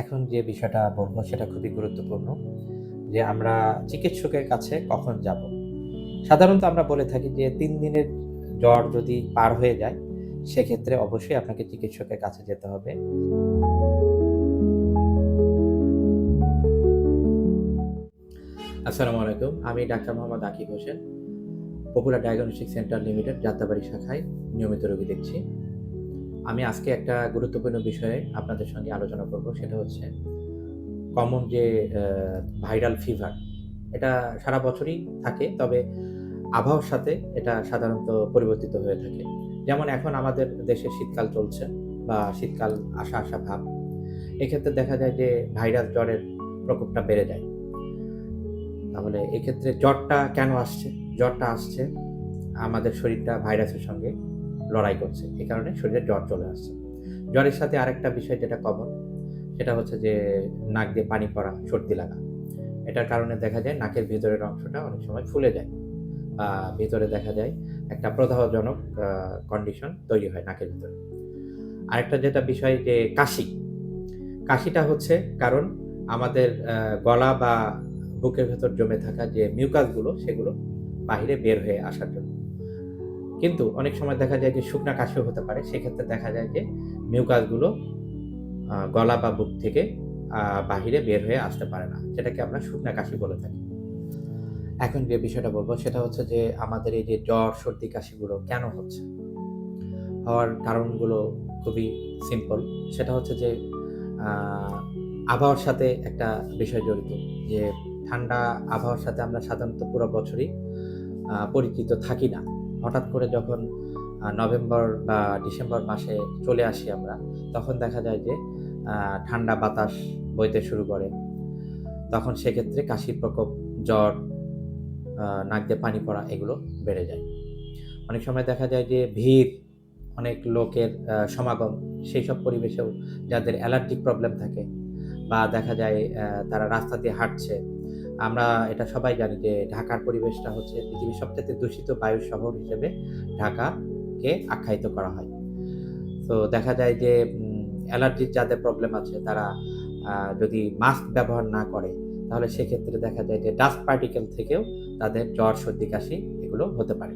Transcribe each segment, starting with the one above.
এখন যে বিষয়টা বলব সেটা খুবই গুরুত্বপূর্ণ যে আমরা চিকিৎসকের কাছে কখন যাব। সাধারণত আমরা বলে থাকি যে তিন দিনের জ্বর যদি পার হয়ে যায়, সেক্ষেত্রে অবশ্যই আপনাকে চিকিৎসকের কাছে যেতে হবে। আসসালামু আলাইকুম, আমি doctor Mohammad Akib Hossain, popular diagnostic centre limited, Jatrabari শাখায় নিয়মিত রোগী দেখছি। আমি আজকে একটা গুরুত্বপূর্ণ বিষয়ে আপনাদের সঙ্গে আলোচনা করব, সেটা হচ্ছে কমন যে ভাইরাল ফিভার এটা সারা বছরই থাকে, তবে আবহাওয়ার সাথে এটা সাধারণত পরিবর্তিত হয়ে থাকে। যেমন এখন আমাদের দেশে শীতকাল চলছে বা শীতকাল আসা আসা ভাব, এক্ষেত্রে দেখা যায় যে ভাইরাস জ্বরের প্রকোপটা বেড়ে যায়। তাহলে এক্ষেত্রে জ্বরটা কেন আসছে? জ্বরটা আসছে আমাদের শরীরটা ভাইরাসের সঙ্গে লড়াই করছে। এই কারণে শরীরে জ্বর চলে আসছে। জ্বরের সাথে আরেকটা বিষয় যেটা কমন সেটা হচ্ছে যে নাক দিয়ে পানি পড়া, সর্দি লাগা। এটার কারণে দেখা যায় নাকের ভিতরের অংশটা অনেক সময় ফুলে যায়। বা ভিতরে দেখা যায় একটা প্রদাহজনক কন্ডিশন তৈরি হয় নাকের ভিতরে। আরেকটা যেটা বিষয় যে কাশি। কাশিটা হচ্ছে কারণ আমাদের গলা বা বুকের ভেতর জমে থাকা যে মিউকাসগুলো সেগুলো বাইরে বের হয়ে আসার জন্য। কিন্তু অনেক সময় দেখা যায় যে শুকনা কাশিও হতে পারে। সেক্ষেত্রে দেখা যায় যে মিউকাসগুলো গলা বা বুক থেকে বাহিরে বের হয়ে আসতে পারে না। যেটাকে আমরা শুকনা কাশি বলে থাকি। এখন যে বিষয়টা বলব, সেটা হচ্ছে যে আমাদের এই যে জ্বর, সর্দি কাশিগুলো কেন হচ্ছে? হওয়ার কারণগুলো খুবই সিম্পল সেটা হচ্ছে যে আবহাওয়ার সাথে একটা বিষয় জড়িত। যে ঠান্ডা আবহাওয়ার সাথে আমরা সাধারণত পুরো বছরই পরিচিত থাকি না। হঠাৎ করে যখন নভেম্বর বা ডিসেম্বর মাসে চলে আসি আমরা, তখন দেখা যায় যে ঠান্ডা বাতাস বইতে শুরু করে। তখন সেক্ষেত্রে কাশির প্রকোপ, জ্বর নাক দিয়ে পানি পড়া এগুলো বেড়ে যায়। অনেক সময় দেখা যায় যে, ভিড়, অনেক লোকের সমাগম, সেই সব পরিবেশেও যাদের অ্যালার্জিক প্রবলেম থাকে বা দেখা যায় তারা রাস্তা দিয়ে হাঁটছে আমরা এটা সবাই জানি যে ঢাকার পরিবেশটা হচ্ছে পৃথিবীর সবচেয়ে দূষিত বায়ু শহর হিসেবে ঢাকাকে আখ্যায়িত করা হয়। তো দেখা যায় যে অ্যালার্জির যাদের প্রবলেম আছে, তারা যদি মাস্ক ব্যবহার না করে, তাহলে সেক্ষেত্রে দেখা যায় যে ডাস্ট পার্টিকেল থেকেও তাদের জ্বর, সর্দি, কাশি এগুলো হতে পারে।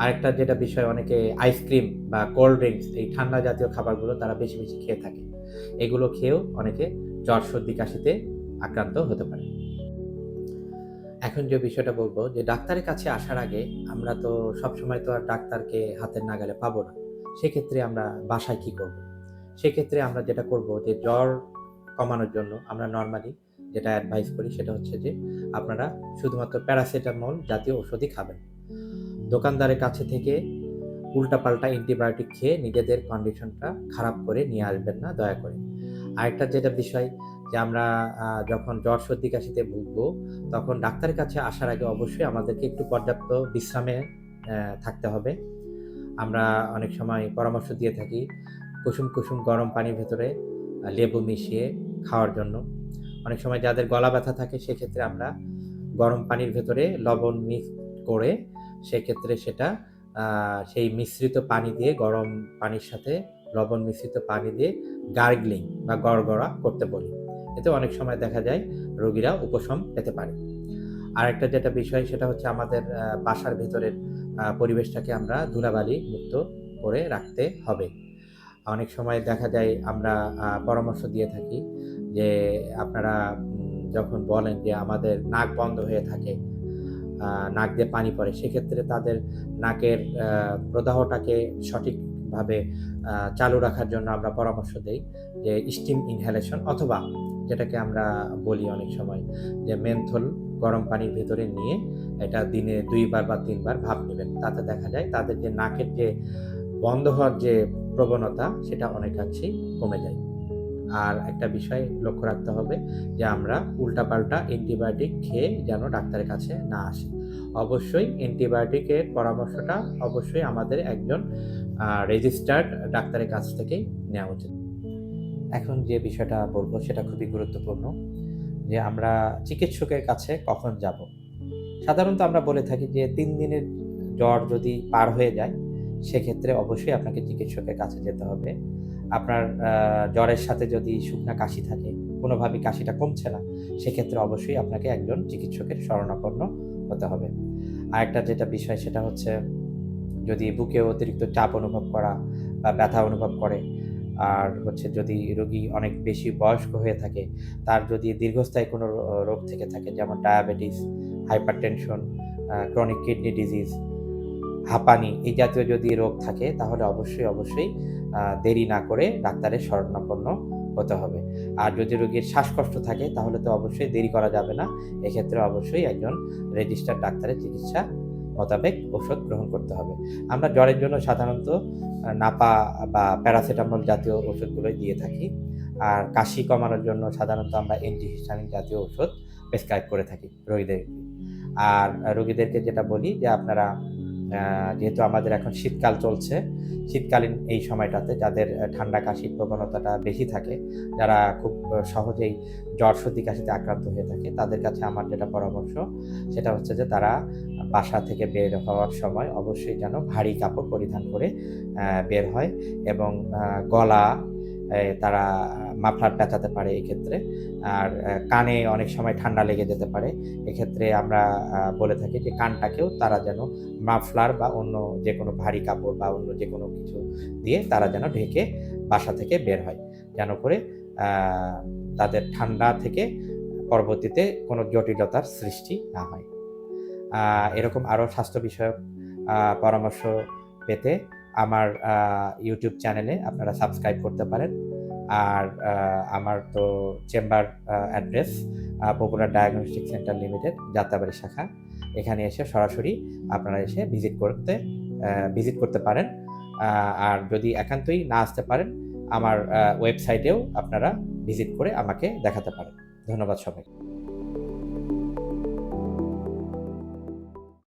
আরেকটা যেটা বিষয়, অনেকে আইসক্রিম বা কোল্ড ড্রিঙ্কস এই ঠান্ডা জাতীয় খাবারগুলো তারা বেশি বেশি খেয়ে থাকে। এগুলো খেয়েও অনেকে জ্বর, সর্দি, কাশিতে আক্রান্ত হতে পারে। এখন যে বিষয়টা বলব, যে ডাক্তারের কাছে আসার আগে আমরা তো সবসময় তো আর ডাক্তারকে হাতের নাগালে পাবো না। সেক্ষেত্রে আমরা বাসায় কি করব? সেক্ষেত্রে আমরা যেটা করব, যে জ্বর কমানোর জন্য আমরা নর্মালি যেটা অ্যাডভাইস করি সেটা হচ্ছে যে আপনারা শুধুমাত্র প্যারাসিটামল জাতীয় ওষুধই খাবেন। দোকানদারের কাছে থেকে উল্টাপাল্টা অ্যান্টিবায়োটিক খেয়ে নিজেদের কন্ডিশনটা খারাপ করে নিয়ে আসবেন না, দয়া করে। আরেকটা যেটা বিষয় যে আমরা যখন জ্বর সর্দি কাশিতে ভুগবো, তখন ডাক্তারের কাছে আসার আগে অবশ্যই আমাদেরকে একটু পর্যাপ্ত বিশ্রামে থাকতে হবে। আমরা অনেক সময় পরামর্শ দিয়ে থাকি কুসুম কুসুম গরম পানির ভেতরে লেবু মিশিয়ে খাওয়ার জন্য। অনেক সময় যাদের গলা ব্যথা থাকে, সেক্ষেত্রে আমরা গরম পানির ভেতরে লবণ মিক্স করে, সেক্ষেত্রে সেটা সেই মিশ্রিত পানি দিয়ে, গরম পানির সাথে লবণ মিশ্রিত পানি দিয়ে, গার্গলিং বা গড়গড়া করতে বলি। এতে অনেক সময় দেখা যায় রোগীরা উপশম পেতে পারে। আরেকটা যেটা বিষয় সেটা হচ্ছে আমাদের বাসার ভেতরের পরিবেশটাকে আমরা ধুলাবালি মুক্ত করে রাখতে হবে। অনেক সময় দেখা যায় আমরা পরামর্শ দিয়ে থাকি যে আপনারা যখন বলেন যে আমাদের নাক বন্ধ হয়ে থাকে নাক দিয়ে পানি পড়ে, সেক্ষেত্রে তাদের নাকের প্রদাহটাকে সঠিকভাবে চালু রাখার জন্য আমরা পরামর্শ দিই যে স্টিম ইনহেলেশন অথবা যেটাকে আমরা বলি অনেক সময়, যে মেন্থল গরম পানির ভেতরে নিয়ে এটা দিনে দুইবার বা তিনবার ভাপ নেবেন। তাতে দেখা যায় তাদের যে নাকের যে বন্ধ হওয়ার যে প্রবণতা, সেটা অনেকাংশেই কমে যায়। আর একটা বিষয় লক্ষ্য রাখতে হবে যে আমরা উল্টাপাল্টা অ্যান্টিবায়োটিক খেয়ে যেন ডাক্তারের কাছে না আসি। অবশ্যই অ্যান্টিবায়োটিকের পরামর্শটা অবশ্যই আমাদের একজন রেজিস্টার্ড ডাক্তারের কাছ থেকেই নেওয়া উচিত। এখন যে বিষয়টা বলব সেটা খুবই গুরুত্বপূর্ণ যে আমরা চিকিৎসকের কাছে কখন যাব। সাধারণত আমরা বলে থাকি যে তিন দিনের জ্বর যদি পার হয়ে যায়, সেক্ষেত্রে অবশ্যই আপনাকে চিকিৎসকের কাছে যেতে হবে। আপনার জ্বরের সাথে যদি শুকনা কাশি থাকে, কোনোভাবেই কাশিটা কমছে না, সেক্ষেত্রে অবশ্যই আপনাকে একজন চিকিৎসকের শরণাপন্ন হতে হবে। আরেকটা যেটা বিষয় সেটা হচ্ছে, যদি বুকে অতিরিক্ত চাপ অনুভব করা বা ব্যথা অনুভব করে আর হচ্ছে যদি রোগী অনেক বেশি বয়স্ক হয়ে থাকে, তার যদি দীর্ঘস্থায়ী কোনো রোগ থেকে থাকে, যেমন diabetes hypertension chronic kidney disease হাঁপানি, এই জাতীয় যদি রোগ থাকে, তাহলে অবশ্যই অবশ্যই দেরি না করে ডাক্তারের শরণাপন্ন হতে হবে। আর যদি রোগীর শ্বাসকষ্ট থাকে, তাহলে তো অবশ্যই দেরি করা যাবে না। এক্ষেত্রে অবশ্যই একজন রেজিস্টার্ড ডাক্তারের চিকিৎসা মোতাবেক ওষুধ গ্রহণ করতে হবে। আমরা জ্বরের জন্য সাধারণত নাপা বা প্যারাসিটামল জাতীয় ওষুধগুলোই দিয়ে থাকি। আর কাশি কমানোর জন্য সাধারণত আমরা অ্যান্টিহিস্টামিন জাতীয় ওষুধ প্রেসক্রাইব করে থাকি রোগীদেরকে। আর রোগীদেরকে যেটা বলি যে আপনারা যেহেতু আমাদের এখন শীতকাল চলছে, শীতকালীন এই সময়টাতে যাদের ঠান্ডা কাশির প্রবণতাটা বেশি থাকে, যারা খুব সহজেই জ্বর, সর্দি কাশিতে আক্রান্ত হয়ে থাকে, তাদের কাছে আমার যেটা পরামর্শ, সেটা হচ্ছে যে তারা বাসা থেকে বের হওয়ার সময় অবশ্যই যেন ভারী কাপড় পরিধান করে বের হয় এবং গলা তারা মাফলার পেঁচাতে পারে এক্ষেত্রে। আর কানে অনেক সময় ঠান্ডা লেগে যেতে পারে। এক্ষেত্রে আমরা বলে থাকি যে কানটাকেও তারা যেন মাফলার বা অন্য যে কোনো ভারী কাপড় বা অন্য যে কোনো কিছু দিয়ে তারা যেন ঢেকে বাসা থেকে বের হয়। যেন করে তাদের ঠান্ডা থেকে পরবর্তীতে কোনো জটিলতার সৃষ্টি না হয়। এরকম আরও স্বাস্থ্য বিষয়ক পরামর্শ পেতে আমার ইউটিউব চ্যানেলে আপনারা সাবস্ক্রাইব করতে পারেন। আর আমার তো chamber address popular diagnostic centre limited Jatrabari শাখা। এখানে এসে সরাসরি আপনারা এসে ভিজিট করতে ভিজিট করতে পারেন। আর যদি একান্তই না আসতে পারেন, আমার ওয়েবসাইটেও আপনারা ভিজিট করে আমাকে দেখাতে পারেন। ধন্যবাদ সবাই